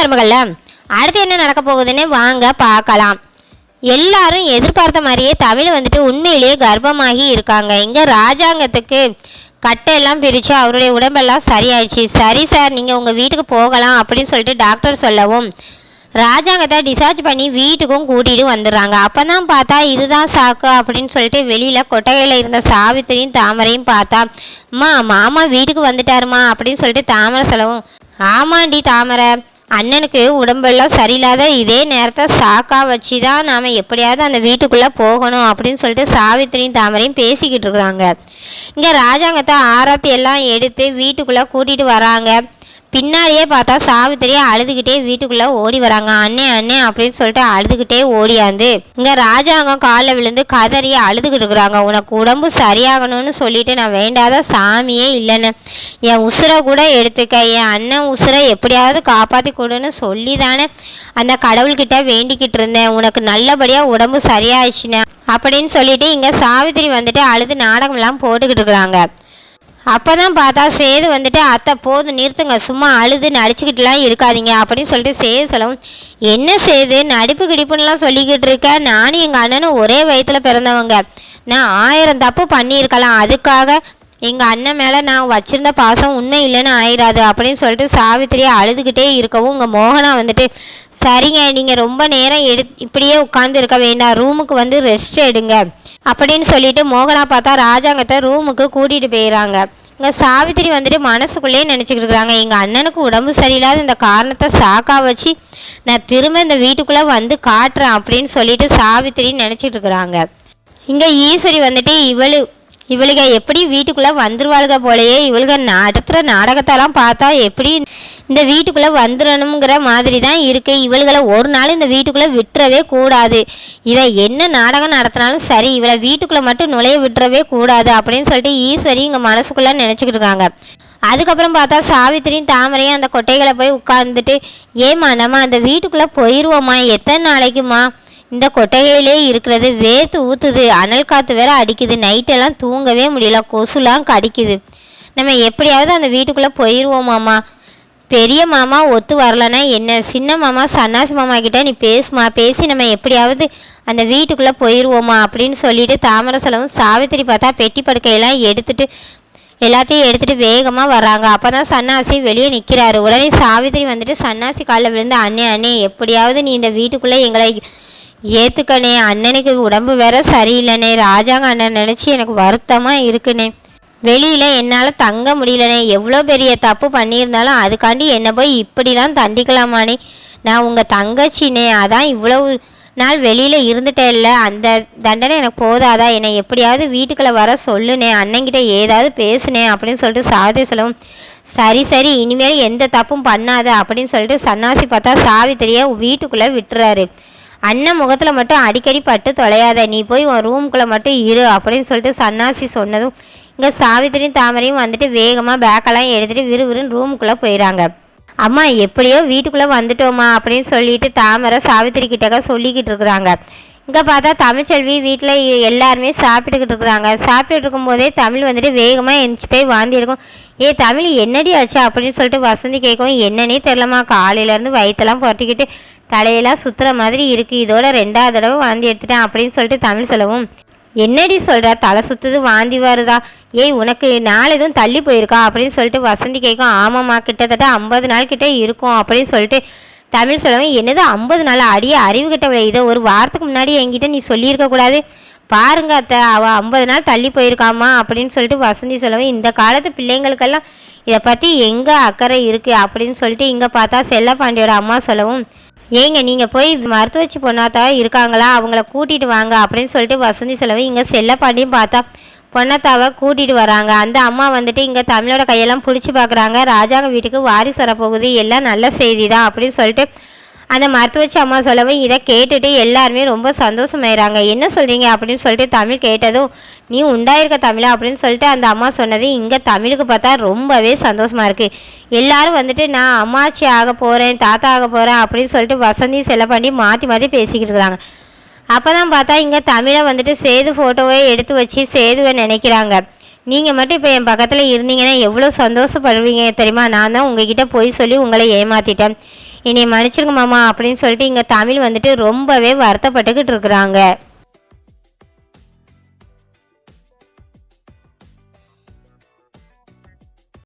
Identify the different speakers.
Speaker 1: மருமகள்ல அடுத்து என்ன நடக்க போகுதுன்னு வாங்க பார்க்கலாம். எல்லாரும் எதிர்பார்த்த மாதிரியே தமிழ் வந்துட்டு உண்மையிலேயே கர்ப்பமாகி இருக்காங்க. இங்கே ராஜாங்கத்துக்கு கட்டையெல்லாம் பிரித்து அவருடைய உடம்பெல்லாம் சரியாயிடுச்சு. சரி சார் நீங்கள் உங்கள் வீட்டுக்கு போகலாம் அப்படின்னு சொல்லிட்டு டாக்டர் சொல்லவும் ராஜாங்கத்தை டிசார்ஜ் பண்ணி வீட்டுக்கும் கூட்டிகிட்டு வந்துடுறாங்க. அப்போ தான் பார்த்தா இதுதான் சாக்கு அப்படின்னு சொல்லிட்டு வெளியில் கொட்டகையில் இருந்த சாவித்திரியும் தாமரையும் பார்த்தா அம்மா மாமா வீட்டுக்கு வந்துட்டாருமா அப்படின்னு சொல்லிட்டு தாமரை சொல்லவும் ஆமாண்டி தாமரை அண்ணனுக்கு உடம்பெல்லாம் சரியில்லாத இதே நேரத்தை சாக்கா வச்சு தான் நாம் எப்படியாவது அந்த வீட்டுக்குள்ளே போகணும் அப்படின்னு சொல்லிட்டு சாவித்திரியும் தாமரையும் பேசிக்கிட்டு இருக்கிறாங்க. இங்கே ராஜாங்கத்தை ஆராத்தி எல்லாம் எடுத்து வீட்டுக்குள்ளே கூட்டிகிட்டு வராங்க. பின்னாடியே பார்த்தா சாவித்திரி அழுதுகிட்டே வீட்டுக்குள்ளே ஓடி வராங்க. அண்ணே அண்ணே அப்படின்னு சொல்லிட்டு அழுதுகிட்டே ஓடியாந்து இங்கே ராஜாங்கம் காலில் விழுந்து கதறி அழுதுகிட்டு இருக்கிறாங்க. உனக்கு உடம்பு சரியாகணும்னு சொல்லிட்டு நான் வேண்டாத சாமியே இல்லைன்னு. என் உசுரை கூட எடுத்துக்க. என் அண்ணன் உசுரை எப்படியாவது காப்பாற்றி கொடுன்னு சொல்லி தானே அந்த கடவுள்கிட்ட வேண்டிக்கிட்டு இருந்தேன். உனக்கு நல்லபடியாக உடம்பு சரியாயிடுச்சுன்னு. அப்படின்னு சொல்லிட்டு இங்கே சாவித்திரி வந்துட்டு அழுது நாடகம்லாம் போட்டுக்கிட்டு இருக்கிறாங்க. அப்போ தான் பார்த்தா சேது வந்துட்டு அத்தை போதும் நிறுத்துங்க. சும்மா அழுது நடிச்சுக்கிட்டுலாம் இருக்காதீங்க. அப்படின்னு சொல்லிட்டு சேது சொல்லவும் என்ன சேது? நடிப்பு கிடிப்புன்னுலாம் சொல்லிக்கிட்டு இருக்க. நானும் எங்கள் அண்ணனும் ஒரே வயத்தில் பிறந்தவங்க. நான் ஆயிரம் தப்பு பண்ணியிருக்கலாம். அதுக்காக எங்கள் அண்ணன் மேலே நான் வச்சுருந்த பாசம் உண்மை இல்லைன்னு ஆயிடாது அப்படின்னு சொல்லிட்டு சாவித்திரியை அழுதுகிட்டே இருக்கவும் உங்கள் மோகனா வந்துட்டு சரிங்க நீங்கள் ரொம்ப நேரம் எடு இப்படியே உட்காந்து இருக்க வேண்டாம். ரூமுக்கு வந்து ரெஸ்ட் எடுங்க. அப்படின்னு சொல்லிட்டு மோகனா பார்த்தா ராஜாங்கத்தை ரூமுக்கு கூட்டிகிட்டு போயிடறாங்க இங்கே சாவித்திரி வந்துட்டு மனசுக்குள்ளேயே நினச்சிக்கிட்டு இருக்கிறாங்க எங்கள் அண்ணனுக்கு உடம்பு சரியில்லாத இந்த காரணத்தை சாக்கா வச்சு நான் திரும்ப இந்த வீட்டுக்குள்ளே வந்து காட்டுறேன் அப்படின்னு சொல்லிட்டு சாவித்திரி நினச்சிட்டு இருக்கிறாங்க. இங்கே ஈஸ்வரி வந்துட்டு இவளு இவளுக எப்படி வீட்டுக்குள்ளே வந்துருவாளுக போலயே இவளுக நடத்துகிற நாடகத்தெல்லாம் பார்த்தா எப்படி இந்த வீட்டுக்குள்ளே வந்துடணுங்கிற மாதிரி தான் இருக்குது இவளுகளை ஒரு நாள் இந்த வீட்டுக்குள்ளே விட்டுறவே கூடாது. இவ என்ன நாடகம் நடத்தினாலும் சரி இவளை வீட்டுக்குள்ளே மட்டும் நுழைய விட்டுறவே கூடாது அப்படின்னு சொல்லிட்டு ஈஸ்வரி இங்கே மனசுக்குள்ளே நினச்சிக்கிட்டு இருக்காங்க. அதுக்கப்புறம் பார்த்தா சாவித்திரியும் தாமரையும் அந்த கொட்டைகளை போய் உட்காந்துட்டு ஏமா நம்ம அந்த வீட்டுக்குள்ளே போயிடுவோம்மா எத்தனை நாளைக்குமா? இந்த கொட்டகையிலே இருக்கிறது வேர்த்து ஊற்றுது அனல் காற்று வேற அடிக்குது. நைட்டெல்லாம் தூங்கவே முடியல. கொசுலாம் கடிக்குது. நம்ம எப்படியாவது அந்த வீட்டுக்குள்ளே போயிருவோமாமா பெரிய மாமா ஒத்து வரலன்னா என்ன? சின்ன மாமா சன்னாசி மாமா கிட்ட நீ பேசுமா? பேசி நம்ம எப்படியாவது அந்த வீட்டுக்குள்ளே போயிடுவோமா அப்படின்னு சொல்லிட்டு தாமரை செலவும் சாவித்திரி பார்த்தா பெட்டி படுக்கையெல்லாம் எடுத்துட்டு எல்லாத்தையும் எடுத்துட்டு வேகமாக வர்றாங்க. அப்போ தான் சன்னாசி வெளியே நிற்கிறாரு உடனே சாவித்திரி வந்துட்டு சன்னாசி காலில் விழுந்து அண்ணே அண்ணே எப்படியாவது நீ இந்த வீட்டுக்குள்ளே எங்களை ஏற்றுக்கணே அண்ணனுக்கு உடம்பு வேற சரியில்லைனே ராஜாங்க அண்ணன் நினச்சி எனக்கு வருத்தமாக இருக்குனே வெளியில் என்னால் தங்க முடியலனே எவ்வளோ பெரிய தப்பு பண்ணியிருந்தாலும் அதுக்காண்டி என்னை போய் இப்படிலாம் தண்டிக்கலாமானே நான் உங்கள் தங்கச்சினே அதான் இவ்வளவு நாள் வெளியில் இருந்துட்டேல்ல அந்த தண்டனை எனக்கு போதாதா? என்னை எப்படியாவது வீட்டுக்குள்ளே வர சொல்லுனே அண்ணங்கிட்ட ஏதாவது பேசுனேன் அப்படின்னு சொல்லிட்டு சாவித்திரி சொல்லவும் சரி சரி இனிமேல் எந்த தப்பும் பண்ணாத அப்படின்னு சொல்லிட்டு சன்னாசி பார்த்தா சாவித்திரியை வீட்டுக்குள்ளே விட்டுறாரு. அண்ணன் முகத்தில் மட்டும் அடிக்கடி பட்டு தொலையாத நீ போய் உன் ரூம்குள்ளே மட்டும் இரு அப்படின்னு சொல்லிட்டு சன்னாசி சொன்னதும் இங்கே சாவித்திரியும் தாமரையும் வந்துட்டு வேகமாக பேக்கெல்லாம் எடுத்துகிட்டு விறுவிறுன்னு ரூமுக்குள்ளே போயிடறாங்க அம்மா எப்படியோ வீட்டுக்குள்ளே வந்துட்டோமா அப்படின்னு சொல்லிட்டு தாமரை சாவித்திரி கிட்டக்க சொல்லிக்கிட்டு இருக்கிறாங்க. இங்கே பார்த்தா தமிழ்ச்செல்வி வீட்டில் எல்லாருமே சாப்பிட்டுக்கிட்டு இருக்கிறாங்க. சாப்பிட்டுட்டு இருக்கும்போதே தமிழ் வந்துட்டு வேகமாக எந்திச்சு போய் வாந்தி இருக்கும் ஏ தமிழ் என்னடி ஆச்சு? அப்படின்னு சொல்லிட்டு வசந்தி கேட்கவும் என்னன்னே தெரிலம்மா காலையிலேருந்து வயிற்றெல்லாம் புரட்டிக்கிட்டு தலையெல்லாம் சுற்றுற மாதிரி இருக்குது இதோட ரெண்டாவது தடவை வாந்தி எடுத்துட்டேன் அப்படின்னு சொல்லிட்டு தமிழ் சொல்லவும். என்னடி சொல்கிற தலை சுற்றுது வாந்தி வருதா? ஏய் உனக்கு நாள் எதுவும் தள்ளி போயிருக்கா? அப்படின்னு சொல்லிட்டு வசந்தி கேட்கும். ஆமாம்மா கிட்டத்தட்ட ஐம்பது நாள் கிட்டே இருக்கும் அப்படின்னு சொல்லிட்டு தமிழ் சொல்லவும். என்னது ஐம்பது நாள்? அடியே அறிவு கிட்ட இதை ஒரு வாரத்துக்கு முன்னாடி என்கிட்ட நீ சொல்லியிருக்க கூடாது. பாருங்க அத்தை அவள் ஐம்பது நாள் தள்ளி போயிருக்காமா அப்படின்னு சொல்லிட்டு வசந்தி சொல்லவும். இந்த காலத்து பிள்ளைங்களுக்கெல்லாம் இதை பற்றி எங்கே அக்கறை இருக்குது அப்படின்னு சொல்லிட்டு இங்கே பார்த்தா செல்லப்பாண்டியோட அம்மா சொல்லவும். ஏங்க நீங்கள் போய் மருத்துவச்சி பொண்ணாத்தா இருக்காங்களா? அவங்கள கூட்டிகிட்டு வாங்க அப்படின்னு சொல்லிட்டு வசந்தி செலவு இங்கே செல்லப்பாண்டியும் பார்த்தா பொன்னத்தாவை கூட்டிகிட்டு வராங்க. அந்த அம்மா வந்துட்டு இங்கே தமிழோட கையெல்லாம் பிடிச்சி பார்க்குறாங்க ராஜாங்க வீட்டுக்கு வாரிசு வரப்போகுது. எல்லாம் நல்ல செய்தி தான் அப்படின்னு சொல்லிட்டு அந்த மருத்துவச்சி அம்மா சொல்லவும் இதை கேட்டுட்டு எல்லாருமே ரொம்ப சந்தோஷமாயிறாங்க. என்ன சொல்கிறீங்க அப்படின்னு சொல்லிட்டு தமிழ் கேட்டதும் நீ உண்டாயிருக்க தமிழா? அப்படின்னு சொல்லிட்டு அந்த அம்மா சொன்னது இங்கே தமிழுக்கு பார்த்தா ரொம்பவே சந்தோஷமாக இருக்குது எல்லாரும் வந்துட்டு நான் அம்மாச்சி ஆக போகிறேன் தாத்தா ஆக போகிறேன் அப்படின்னு சொல்லிட்டு வசந்தி பண்ணி மாற்றி மாற்றி பேசிக்கிட்டு இருக்கிறாங்க அப்போ தான் பார்த்தா இங்கே தமிழை வந்துட்டு சேது ஃபோட்டோவை எடுத்து வச்சு சேதுவை நினைக்கிறாங்க. நீங்கள் மட்டும் இப்போ என் பக்கத்தில் இருந்தீங்கன்னா எவ்வளோ சந்தோஷப்படுவீங்க தெரியுமா? நான் தான் உங்ககிட்ட போய் சொல்லி உங்களை ஏமாற்றிட்டேன் என்னை மன்னிச்சிருங்க மாமா அப்படின்னு சொல்லிட்டு இங்கே தமிழ் வந்துட்டு ரொம்பவே வருத்தப்பட்டுக்கிட்டு இருக்கிறாங்க.